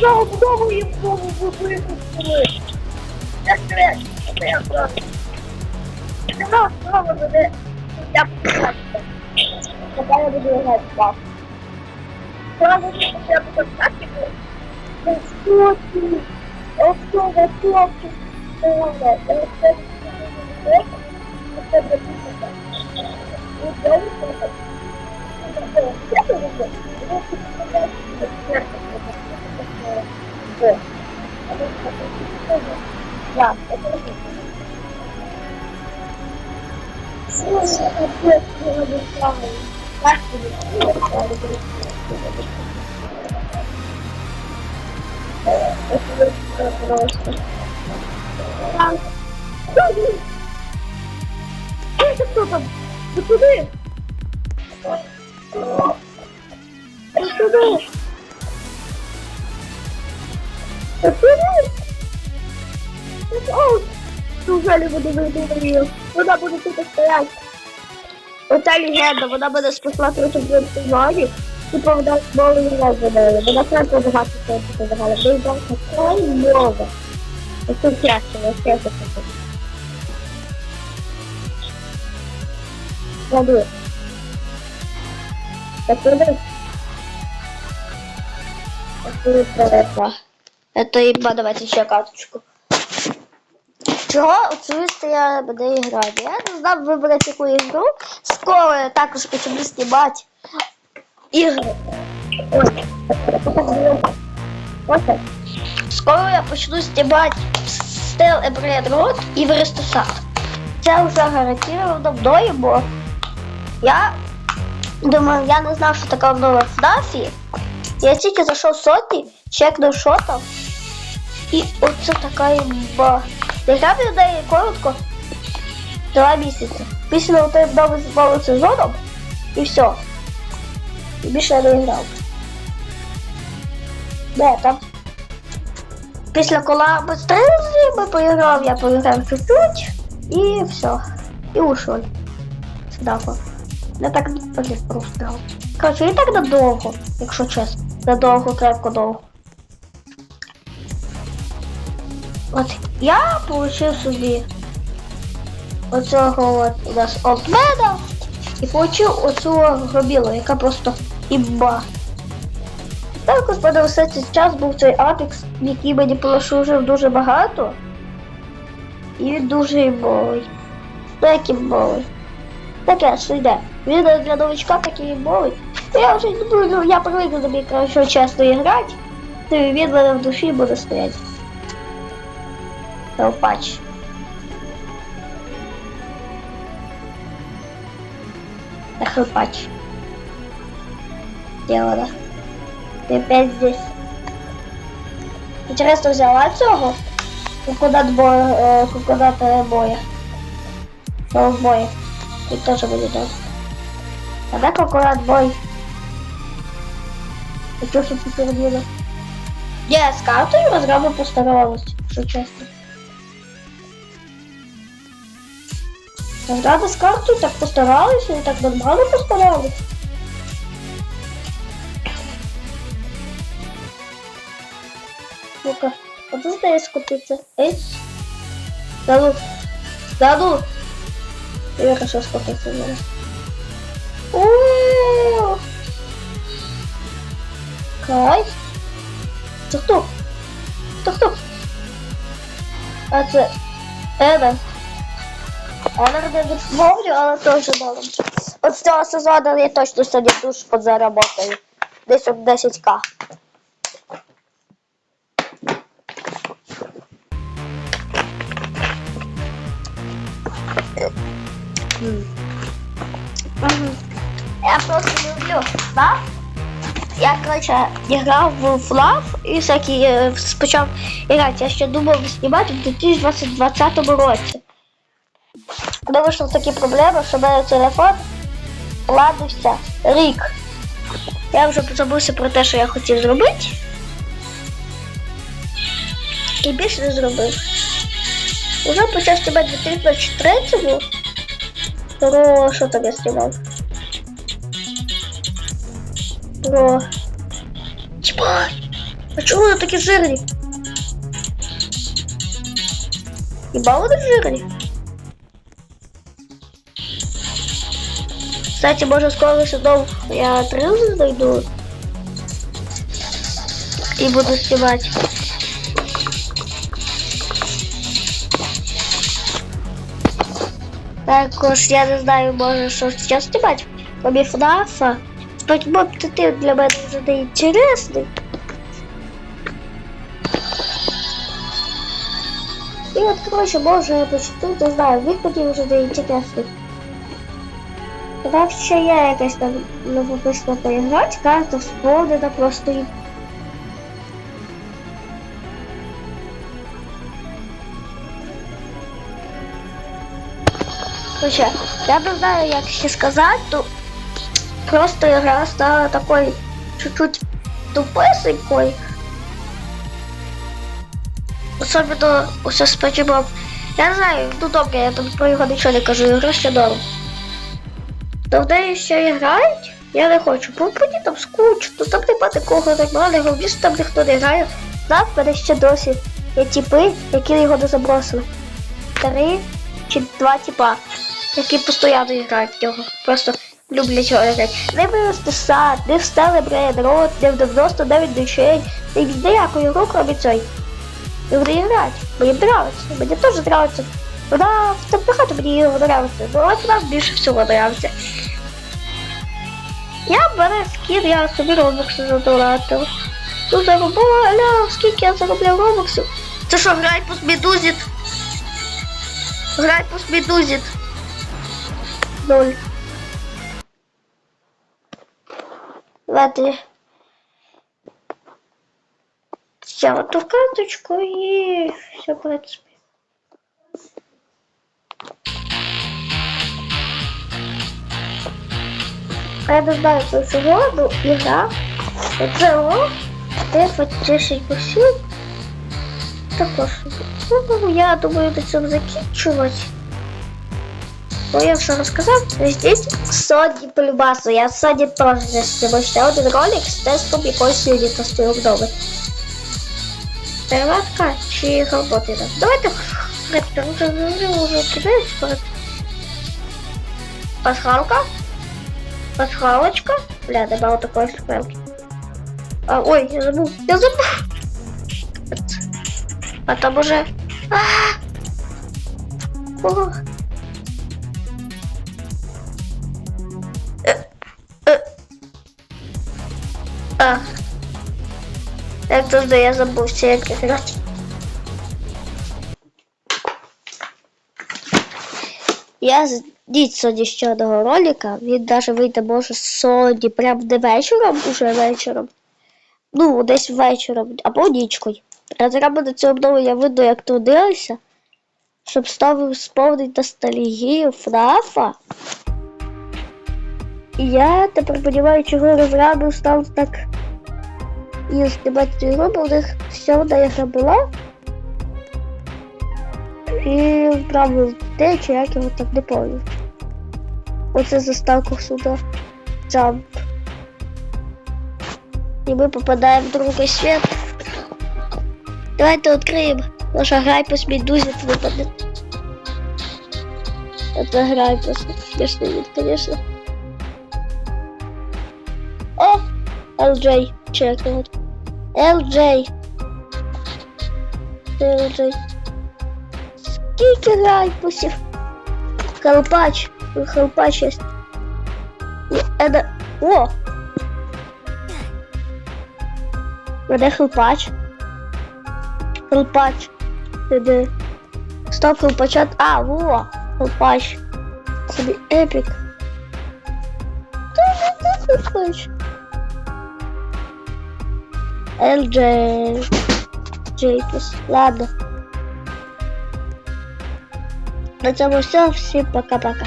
сказав, вдома їм вдома випустили. Як це? Це я знаю. Сказав, вдома мене. Я покажу. Тепер я буду грати пап. Правда, що я буду тактику. Це що ти? Ось що, ось що, ось що, ось що. Да, это просто. Это кто там? Ты куда? Ты куда? Ты куда? О, неужели буду выдумать Вона буде тут стоять. Оця легенда, вона буде спасла трохи в сезоні. Типу вона знову не видали. Вона просто багато чого показала. Бо йде така мова. Це чесно, я чесно кажу. Ладно. Так куди? Так куди пролетла? Это еба, давайте ще карточку. Чого оцю я буде грати? Я не знав вибрати яку ігру. Скоро я також почну знімати ігри. Скоро я почну знімати стил Ебред Рот і Верестосад. Це вже гарантовано мною, бо я думаю, я не знав, що така нова FNAF. Я тільки зайшов в сотні, чекнув, що. І оце така імба. Я грав коротко. Два місяці. Після нового нового сезону і все. І більше я не грав. Де там? Після колаби з ми поіграв, я поіграв чуть-чуть і все. І ушов. Сюди. Не так як просто грав. Коротше, і так надовго, якщо чесно. Надовго, крепко довго. От я получив собі оцього от у нас олдмена і получив оцю гробілу, яка просто імба. Також мене все цей час був цей апекс, який мені полишив дуже багато. І він дуже імбовий. Як імбовий. Таке, що йде. Він для новичка такий імбовий. Я вже не буду, я привик до що чесно грати, то він мене в душі буде стояти. Толпач. Толпач. Дело. Ты опять здесь. Интересно, взяла цього? Куда боя, куда-то боя. боя. И тоже будет так. А да кукурат бой? И что что ты? Я с картой разраба постаралась, что честно. Когда с картой так постаралась, и так нормально постаралась. Ну-ка, вот это здесь скупиться. Эй, да ну, да ну. Я хочу скупиться, да. О, Кайф. Це хто? Це хто? А це Еда. Я не відмовлю, але теж добре. От з цього сезону я точно сьогодні душ подзаработаю. Десь от 10к. Я просто люблю флаф. Я, короче, грав в флаф і всякі е, почав грати. Я ще думав знімати в 2020 році. Коли вийшли такі проблеми, що в мене телефон ладився рік. Я вже забувся про те, що я хотів зробити. І більше не зробив. Уже почав знімати в 2023 Про що там я знімав? Про... Чіпай! А чому вони такі жирні? Хіба вони жирні? Кстати, може скоро сюди я трил знайду і буду знімати. Також я не знаю, може що зараз знімати. Кроме ФНАФа. Сподіваюсь, ти для мене вже не інтересний. І от, коротше, може я почну, не знаю, виходів вже не інтересний. Там ще є якась там новописна поіграти, карта сповнена просто і Короче, я не знаю, як ще сказати, то просто игра стала такой чуть-чуть тупесенькой. Особенно усе почему. Я не знаю, ну добре, я там про його нічого не кажу, ігра ще норм. То в неї ще грають, я не хочу, бо мені там скучно, там нема такого нормального, більше там ніхто не грає. В мене ще досі є тіпи, які його не забросили. Три чи два тіпа, які постійно грають в нього. Просто люблять його грати. Не вирости сад, не в стеле рот, не в 99 душей, не в ніякої гру, крім цієї. І вони грають. Мені нравится. Мені теж нравится. Вона там багато мені. Ну от нам більше всього нравится. Я бере скін, я собі робокси задонатив. Ну заробила, аля, скільки я заробляв робоксів. Це що, грай по смідузіт? Грай по смідузіт. Ноль. Я вот ту карточку и все, в принципе. Я не знаю, що чого, ну, ігра. Це о, де потішить усі. Також. Ну, я думаю, до цього закінчувати. Бо я все розказав. Здесь Соді полюбасу. Я Соді теж зніму ще один ролик з тестом якоїсь юнітності обнови. Переватка чи роботи. Давайте уже кидаешь Пасхалка. Пасхалочка. Бля, добавил такой схвалки. А, ой, я забыл. Я забыл. А там уже... А. Э, э. А. Як завжди я забув все як Я ждіть сьогодні ще одного ролика. Він навіть вийде може сьогодні прям не вечором, уже вечором. Ну, десь вечором або нічкою. А треба до цього я видно, як трудилися, щоб ставив сповнити ностальгію ФНАФа. І я тепер розумію, чого розраду став так і знімати ігру, бо у них все одна ігра була. І правил те, чи як його так не помню. Оце заставка сюди. Джамп. І ми попадаємо в другий світ. Давайте відкриємо. Наша грай по смідузі випаде. Это грай просто смешный вид, конечно. О! LJ. It. LJ. LJ. Скільки лайпусів? Колпач. Колпач есть. Это... О! Где хелпач? Хелпач. Де? Стоп, хелпачат. А, во! Хелпач. Собі епік. Та хелпач. LJ. Джейпус. Ладно. На цьому все. Всім пока-пока.